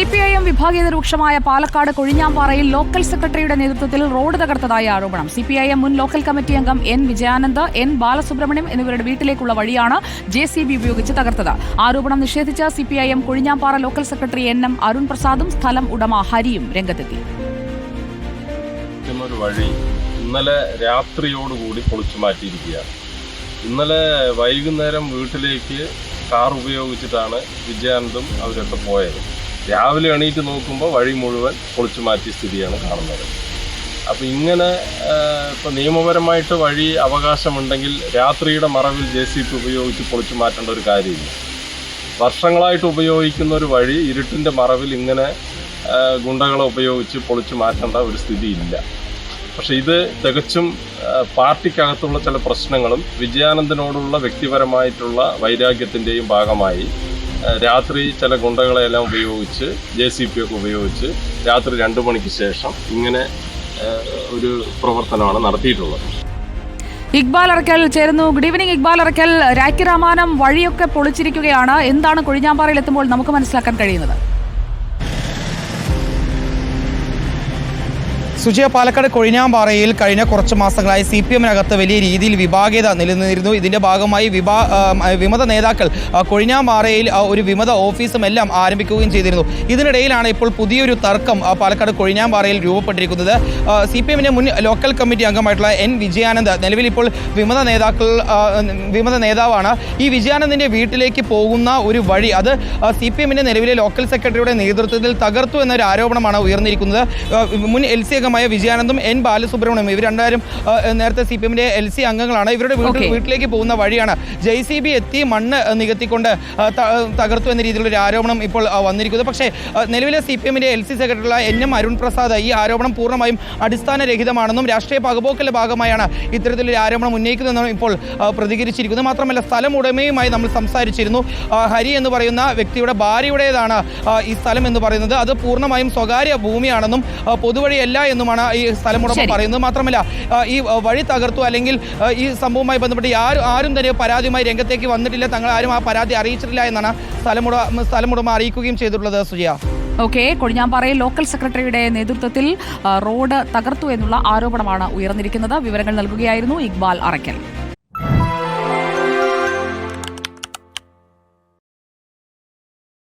C P I M വിഭാഗീയത രൂക്ഷമായ Palakkad കൊഴിഞ്ഞാമ്പാറയിൽ local സെക്രട്ടറിയുടെ നേതൃത്വത്തിൽ റോഡ് തകർത്തതായി ആരോപണം. സി പി ഐ എം മുൻ ലോക്കൽ കമ്മിറ്റി അംഗം എൻ വിജയാനന്ദ് എൻ ബാലസുബ്രഹ്മണ്യം എന്നിവരുടെ വീട്ടിലേക്കുള്ള വഴിയാണ് ജെ സി ബി ഉപയോഗിച്ച് തകർത്തത്. ആരോപണം നിഷേധിച്ച C P I M Kozhinjampara local secretary N M Arun പ്രസാദും സ്ഥലം ഉടമ ഹരിയും രംഗത്തെത്തി. വഴി ഇന്നലെ രാത്രിയോടുകൂടി പൊളിച്ചു മാറ്റിയിരിക്കുകയാണ്. ഇന്നലെ വൈകുന്നേരം വീട്ടിലേക്ക് കാർ ഉപയോഗിച്ചിട്ടാണ് വിജയാനന്ദും അവരൊക്കെ പോയത്. രാവിലെ എണീറ്റ് നോക്കുമ്പോൾ വഴി മുഴുവൻ പൊളിച്ചു മാറ്റിയ സ്ഥിതിയാണ് കാണുന്നത്. അപ്പോൾ ഇങ്ങനെ ഇപ്പോൾ നിയമപരമായിട്ട് വഴി അവകാശമുണ്ടെങ്കിൽ രാത്രിയുടെ മറവിൽ ജെ സി പി ഉപയോഗിച്ച് പൊളിച്ചു മാറ്റേണ്ട ഒരു കാര്യമില്ല. വർഷങ്ങളായിട്ട് ഉപയോഗിക്കുന്ന ഒരു വഴി ഇരുട്ടിന്റെ മറവിൽ ഇങ്ങനെ ഗുണ്ടകളെ ഉപയോഗിച്ച് പൊളിച്ചു മാറ്റേണ്ട ഒരു സ്ഥിതിയില്ല. പക്ഷെ ഇത് തികച്ചും പാർട്ടിക്കകത്തുള്ള ചില പ്രശ്നങ്ങളും വിജയാനന്ദനോടുള്ള വ്യക്തിപരമായിട്ടുള്ള വൈരാഗ്യത്തിന്റെയും ഭാഗമായി രാത്രി ചില ഗുണ്ടകളെല്ലാം ഉപയോഗിച്ച് ജെ സി പി ഒക്കെ ഉപയോഗിച്ച് രാത്രി രണ്ട് മണിക്ക് ശേഷം ഇങ്ങനെ ഒരു പ്രവർത്തനമാണ് നടത്തിയിട്ടുള്ളത്. ഇക്ബാൽ അറക്കൽ ചേരുന്നു. ഗുഡ് ഈവനിങ് ഇക്ബാൽ അറക്കൽ രാഖി രാമാനം വഴിയൊക്കെ പൊളിച്ചിരിക്കുകയാണ്. എന്താണ് കൊഴിഞ്ഞാമ്പാറയിൽ എത്തുമ്പോൾ നമുക്ക് മനസ്സിലാക്കാൻ കഴിയുന്നത്? സുജയ പാലക്കാട് കൊഴിഞ്ഞാമ്പാറയിൽ കഴിഞ്ഞ കുറച്ച് മാസങ്ങളായി സി പി എമ്മിനകത്ത് വലിയ രീതിയിൽ വിഭാഗീയത നിലനിന്നിരുന്നു. ഇതിന്റെ ഭാഗമായി വിഭാ വിമത നേതാക്കൾ കൊഴിഞ്ഞാമ്പാറയിൽ ഒരു വിമത ഓഫീസും എല്ലാം ആരംഭിക്കുകയും ചെയ്തിരുന്നു. ഇതിനിടയിലാണ് ഇപ്പോൾ പുതിയൊരു തർക്കം പാലക്കാട് കൊഴിഞ്ഞാമ്പാറയിൽ രൂപപ്പെട്ടിരിക്കുന്നത്. സി പി എമ്മിന്റെ മുൻ ലോക്കൽ കമ്മിറ്റി അംഗമായിട്ടുള്ള എൻ വിജയാനന്ദ് നിലവിൽ ഇപ്പോൾ വിമത നേതാക്കൾ വിമത നേതാവാണ്. ഈ വിജയാനന്ദിന്റെ വീട്ടിലേക്ക് പോകുന്ന ഒരു വഴി അത് സി പി എമ്മിന്റെ നിലവിലെ ലോക്കൽ സെക്രട്ടറിയുടെ നേതൃത്വത്തിൽ തകർത്തു എന്നൊരു ആരോപണമാണ് ഉയർന്നിരിക്കുന്നത്. മുൻ എൽ സി അംഗമായ വിജയാനന്ദും എൻ ബാലസുബ്രഹ്മണ്യം. ഇവർ രണ്ടുപേരും നേരത്തെ സി പി എമ്മിന്റെ എൽ സി അംഗങ്ങളാണ്. ഇവരുടെ വീട്ടിൽ. വീട്ടിലേക്ക് പോകുന്ന വഴിയാണ്. ജെ സി ബി എത്തി മണ്ണ് നികത്തിക്കൊണ്ട് തകർത്തു എന്ന രീതിയിലുള്ള ഒരു ആരോപണം ഇപ്പോൾ വന്നിരിക്കുന്നത് പക്ഷേ നിലവിലെ സി പി എമ്മിന്റെ എൽ സി സെക്രട്ടറിയുള്ള എൻ എം അരുൺ പ്രസാദ് ഈ ആരോപണം പൂർണമായും അടിസ്ഥാനരഹിതമാണെന്നും രാഷ്ട്രീയ പകപോക്കലിന്റെ ഭാഗമായാണ് ഇത്തരത്തിലൊരു ആരോപണം ഉന്നയിക്കുന്നതെന്നും ഇപ്പോൾ പ്രതികരിച്ചിരിക്കുന്നത് മാത്രമല്ല സ്ഥലം ഉടമയുമായി നമ്മൾ സംസാരിച്ചിരുന്നു. ഹരി എന്ന് പറയുന്ന വ്യക്തിയുടെ ഭാര്യയുടേതാണ് ഈ സ്ഥലം എന്ന് പറയുന്നത്. അത് പൂർണമായും സ്വകാര്യ ഭൂമിയാണെന്നും പൊതുവഴിയല്ല പൊതുവഴിയല്ല എന്നുമാണ് ഈ സ്ഥലം ഉടമ പറയുന്നത്. മാത്രമല്ല ഈ വഴി തകർത്തു അല്ലെങ്കിൽ ഈ സംഭവവുമായി ബന്ധപ്പെട്ട് ആരും ആരും തന്നെ പരാതിയുമായി രംഗത്തേക്ക് വന്നിട്ടില്ല. തങ്ങൾ ആരും ആ പരാതി അറിയിച്ചിട്ടില്ല എന്നാണ് സ്ഥലമുട സ്ഥലമുടമ അറിയിക്കുകയും ചെയ്തിട്ടുള്ളത് സുജിയ. ഓക്കെ കൊഴിഞ്ഞാമ്പാറയിൽ ലോക്കൽ സെക്രട്ടറിയുടെ നേതൃത്വത്തിൽ റോഡ് തകർത്തു എന്നുള്ള ആരോപണമാണ് ഉയർന്നിരിക്കുന്നത്. വിവരങ്ങൾ നൽകുകയായിരുന്നു ഇക്ബാൽ അറക്കൽ